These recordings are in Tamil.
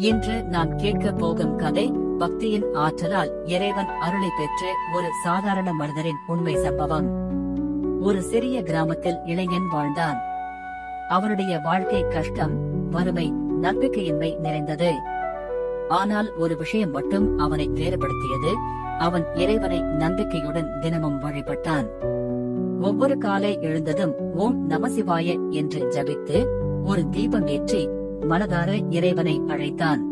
இன்று நாம் கேட்கப் போகும் கதை பக்தியின் ஆற்றலால் இறைவன் அருளை பெற்ற ஒரு சாதாரண மனிதரின் உண்மை சம்பவம். ஒரு சிறிய கிராமத்தில் இளைஞன் வாழ்ந்தான். அவருடைய வாழ்க்கை கஷ்டம் வறுமை நம்பிக்கையின்மை நிறைந்தது. ஆனால் ஒரு விஷயம் மட்டும் அவனை வேறுபடுத்தியது அவன் இறைவனை நம்பிக்கையுடன் தினமும் வழிபட்டான். ஒவ்வொரு காலை எழுந்ததும் ஓம் நமசிவாய என்று ஜபித்து ஒரு தீபம் ஏற்றி மனதார இறைவனை அழைத்தான்.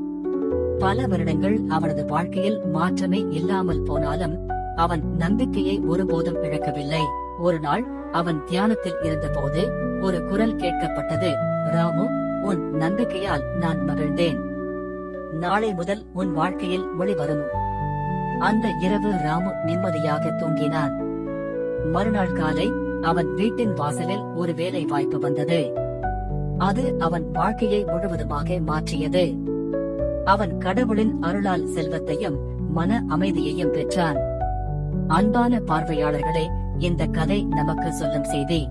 பல வருடங்கள் அவனது வாழ்க்கையில் மாற்றமே இல்லாமல் போனாலும் அவன் நம்பிக்கையை ஒருபோதும் இழக்கவில்லை. ஒரு நாள் அவன் தியானத்தில் இருந்தபோது ஒரு குரல் கேட்கப்பட்டது ராமு உன் நம்பிக்கையால் நான் மகிழ்ந்தேன். நாளை முதல் உன் வாழ்க்கையில் ஒளி வரும். அந்த இரவு ராமு நிம்மதியாக தூங்கினான். மறுநாள் காலை அவன் வீட்டின் வாசலில் ஒரு வேலை வாய்ப்பு வந்தது. அது அவன் வாழ்க்கையை முழுவதுமாக மாற்றியது. அவன் கடவுளின் அருளால் செல்வத்தையும் மன அமைதியையும் பெற்றான். அன்பான பார்வையாளர்களே இந்த கதை நமக்கு சொல்லும் செய்தி.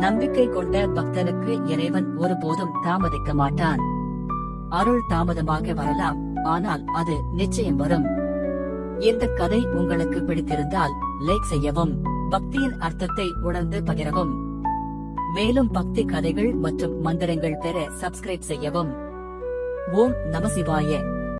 நம்பிக்கை கொண்ட பக்தனுக்கு இறைவன் ஒருபோதும் தாமதிக்க மாட்டான். அருள் தாமதமாக வரலாம் ஆனால் அது நிச்சயம் வரும். இந்த கதை உங்களுக்கு பிடித்திருந்தால் லைக் செய்யவும் பக்தியின் அர்த்தத்தை உணர்ந்து பகிரவும். மேலும் பக்தி கதைகள் மற்றும் மந்திரங்கள் பெற சப்ஸ்கிரைப் செய்யவும். ஓம் நமசிவாய